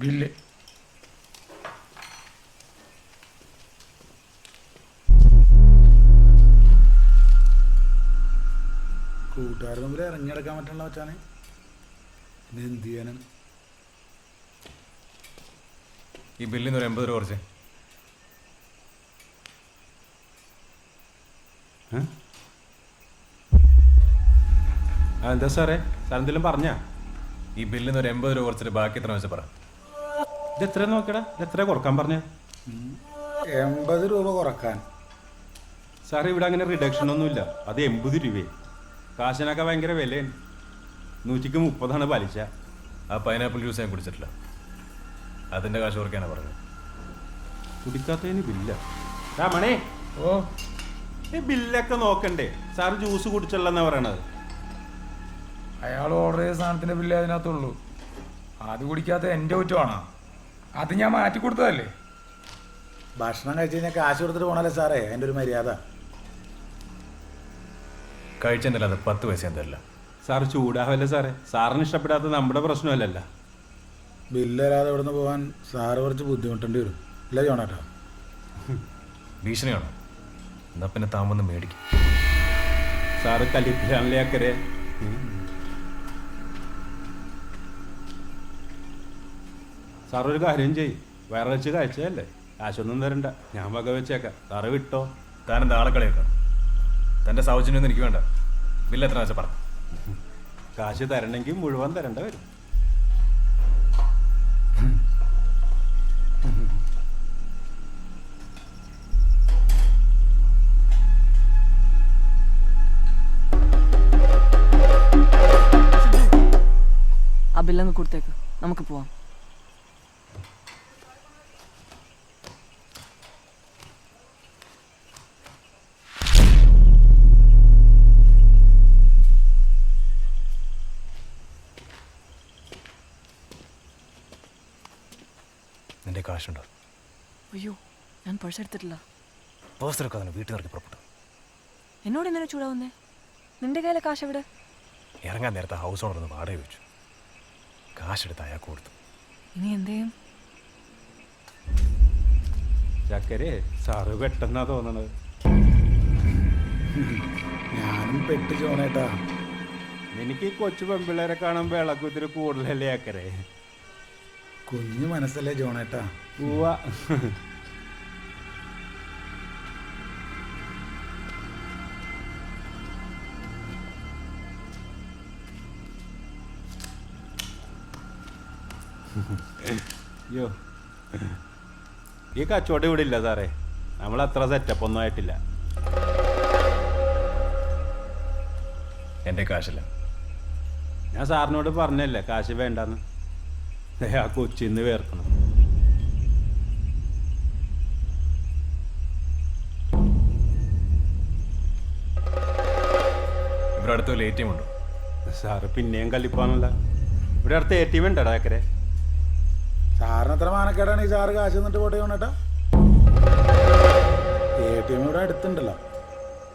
Bill കൂട്ടുകാരുടെ മുമ്പിൽ ഇറങ്ങിയെടുക്കാൻ പറ്റുള്ള മച്ചാനെ. പിന്നെ എന്ത് ചെയ്യാനും? ഈ ബില്ലിന് ഒരു എൺപത് രൂപ കുറച്ച്. എന്താ സാറേ? സാറെന്തെങ്കിലും പറഞ്ഞാ? ഈ ബില്ലിന്ന് ഒരു എൺപത് രൂപ കുറച്ചിട്ട് ബാക്കി എത്ര വെച്ച് പറ. ഇത് എത്ര നോക്കടാ ഇത് എത്ര കുറയ്ക്കാൻ പറഞ്ഞ? എൺപത് രൂപ കുറയ്ക്കാൻ. സാറേ ഇവിടെ അങ്ങനെ റിഡക്ഷൻ ഒന്നുമില്ല. അത് എൺപത് രൂപയെ. കാശിനൊക്കെ ഭയങ്കര വിലയാണ്. നൂറ്റിക്ക് മുപ്പതാണ് പലിശ. ആ പൈനാപ്പിൾ ജ്യൂസ് ഞാൻ കുടിച്ചിട്ടില്ല. അതിന്റെ കാശ് കുറയ്ക്കാനാണ് പറഞ്ഞത്. കുടിക്കാത്തതിന് ബില്ല മണേ. ഓ. ഈ ബില്ലൊക്കെ നോക്കണ്ടേ? സാർ ജ്യൂസ് കുടിച്ചല്ലെന്നാ പറയണത്. അയാൾ ഓർഡർ ചെയ്ത സാധനത്തിന്റെ ബില്ല് അതിനകത്തുള്ളൂ. അത് കുടിക്കാത്ത എന്റെ കുറ്റമാണോ? അത് ഞാൻ മാറ്റി കൊടുത്തതല്ലേ? ഭക്ഷണം കഴിച്ച് കഴിഞ്ഞാൽ കാശ് കൊടുത്തിട്ട് പോണല്ലേ സാറേ? എന്റെ ഒരു മര്യാദ. കഴിച്ചെന്നല്ല അത്? പത്ത് പൈസ എന്തല്ല? സാർ ചൂടാവല്ലേ സാറേ? സാറിന് ഇഷ്ടപ്പെടാത്ത നമ്മുടെ പ്രശ്നമല്ലല്ല. ബില്ലല്ലാതെ ഇവിടുന്ന് പോകാൻ സാറ് കുറച്ച് ബുദ്ധിമുട്ടേണ്ടി വരും. ഇല്ല ജോണാട്ടോ. ഭീഷണിയാണോ? എന്നാ പിന്നെ താൻ വന്ന് മേടിക്കും. സാറ് കലിപ്പിലാണല്ലേ അക്കരെ? സാർ ഒരു കാര്യം ചെയ് വേറെ വെച്ച് കഴിച്ചതല്ലേ? കാശൊന്നും തരണ്ട. ഞാൻ വക വെച്ചേക്കാം. സാറ് വിട്ടോ? താൻ എന്താ ആളെ കളിയാക്കാം? തന്റെ സൗജന്യമൊന്നും എനിക്ക് വേണ്ട. ബില്ല് എത്ര വെച്ചാൽ പറ. കാശ് തരണമെങ്കിൽ മുഴുവൻ തരേണ്ട വരും. ആ ബില്ലങ്ങ് കൊടുത്തേക്ക്. നമുക്ക് പോവാം. കാശുണ്ടോ അയ്യോ ഞാൻ പേഴ്സ് എടുത്തിട്ടില്ല. പേഴ്സറൊക്കെ അതിന് വീട്ടിൽ നിറക്കി പുറപ്പെട്ടു. എന്നോട് എന്തിനാ ചൂടാവുന്നേ? നിന്റെ കയ്യിലെ കാശ് എവിടെ? ഇറങ്ങാൻ നേരത്തെ ഹൗസ് ഓണർ ഒന്ന് വാടക വെച്ചു കാശെടുത്ത് അയാൾക്ക് കൊടുത്തു. ഇനി എന്തേയും ചക്കരെ സാറ് പെട്ടെന്നാ തോന്നണത്. ഞാനും പെട്ട് ചോണേട്ടാ. എനിക്ക് ഈ കൊച്ചു പെമ്പിള്ളേരെ കാണുമ്പോൾ ഇളക്കുത്തിരി കൂടുതലല്ലേ അക്കരെ കുഞ്ഞു മനസ്സല്ലേ ജോണേട്ടാ? പോവാ അയ്യോ ഈ കച്ചവടം ഇവിടെ ഇല്ല സാറേ. നമ്മൾ അത്ര സെറ്റപ്പ് ഒന്നും ആയിട്ടില്ല. എന്റെ കാശില്ല. ഞാൻ സാറിനോട് പറഞ്ഞല്ലേ കാശ് വേണ്ടെന്ന്. ആ കൊച്ചിന്ന് വേർക്കണം. ഇവിടെ അടുത്ത് വല്ല എ ടി എം ഉണ്ടോ. സാറ് പിന്നെയും കല്ലിപ്പാണല്ല. ഇവിടെ അടുത്ത് എ ടി എം ഉണ്ടോ അക്കരെ സാറിന് എത്ര മാനക്കേടാണ് ഈ സാറ് കാശ് നിന്നിട്ട് പോട്ടെ കൊണ്ടേട്ടാ എ ടി എം ഇവിടെ അടുത്തുണ്ടല്ലോ.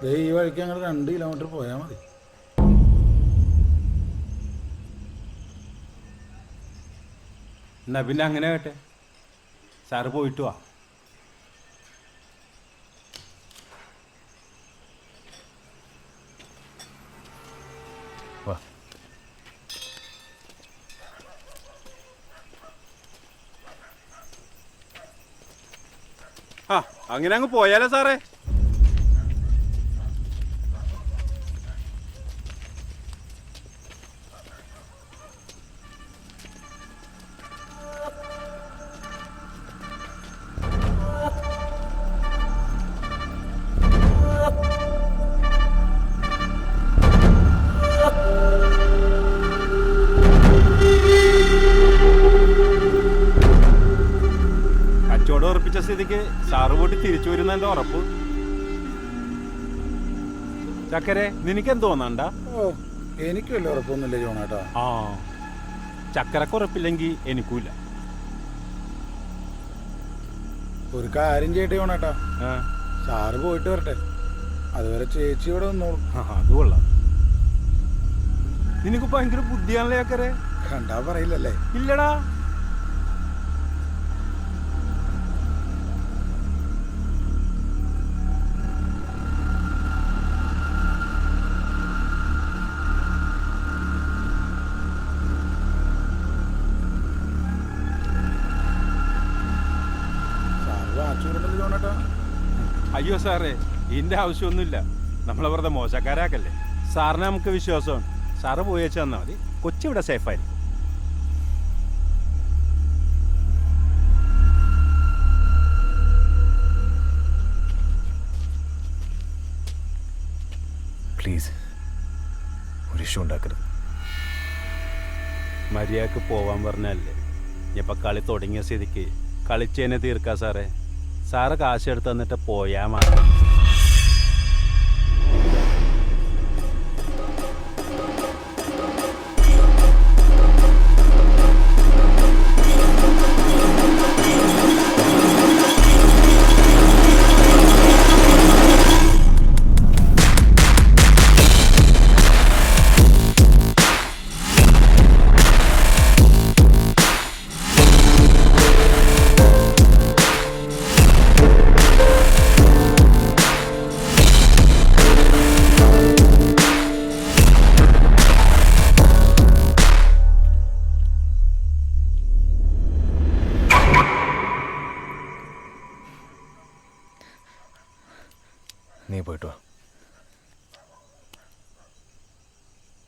ദേ ഈ വഴിക്ക് ഞങ്ങൾ രണ്ട് കിലോമീറ്റർ പോയാൽ മതി. എന്നാ പിന്നെ അങ്ങനെ കേട്ടെ. സാറ് പോയിട്ട് വാ. വാ. ആ അങ്ങനെ അങ്ങ് പോയാലോ സാറേ. സ്ഥിതിക്ക് സാറ് പോയിട്ട് തിരിച്ചു വരുന്നതിന്റെ ഉറപ്പ്. ചക്കരെ നിനക്ക് എന്ത് തോന്നണ്ട? ഓ എനിക്ക് വലിയ ഉറപ്പൊന്നുമില്ല ജോണേട്ടാ. ആ ചക്കരക്ക് ഉറപ്പില്ലെങ്കിൽ എനിക്കൂല ഒരു കാര്യം ചെയ്യട്ടെ ജോണേട്ടാ. സാറ് പോയിട്ട് വരട്ടെ. അതുവരെ ചേച്ചി ഇവിടെ വന്നോളൂ. ആ, അത് കൊള്ളാം. നിനക്ക് ഭയങ്കര ബുദ്ധിയാണല്ലേ ചക്കരെ? കണ്ടാ പറയില്ലല്ലേ? ഇല്ലടാ. അയ്യോ സാറേ ഇതിന്റെ ആവശ്യമൊന്നുമില്ല. നമ്മളെ വെറുതെ മോശക്കാരാക്കല്ലേ. സാറിനെ നമുക്ക് വിശ്വാസമാണ്. സാറ് പോയി വെച്ച് തന്നാൽ മതി. കൊച്ചിവിടെ സേഫായിരിക്കും പ്ലീസ് ഒരു ഇഷ്യൂ ഉണ്ടാക്കരുത്. മര്യാദയ്ക്ക് പോവാൻ പറഞ്ഞല്ലേ. ഇപ്പം കളി തുടങ്ങിയ സ്ഥിതിക്ക് കളിച്ചതിനെ തീർക്കാം സാറേ. സാറ് കാശ് എടുത്ത് തന്നിട്ട് പോയാൽ മാത്രം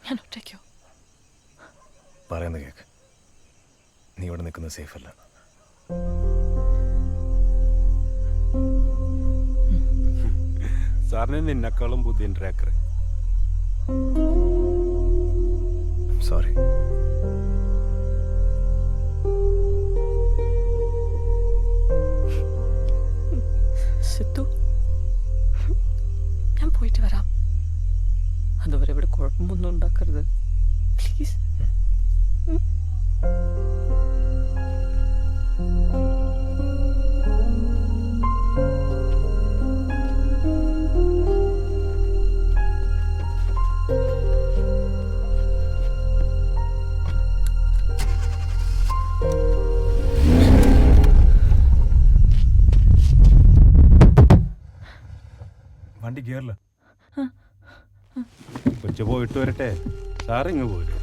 ഞാൻ ഒറ്റയ്ക്കോ? പറയുന്ന കേക്ക്. നീ ഇവിടെ നിൽക്കുന്നത് സേഫ് അല്ല. സാറിന് നിന്നെക്കാളും ബുദ്ധി ട്രാക്കർ സോറി വണ്ടി കേറില്ല കൊച്ചു പോയിട്ട് വരട്ടെ. സാറിങ്ങ് പോരും.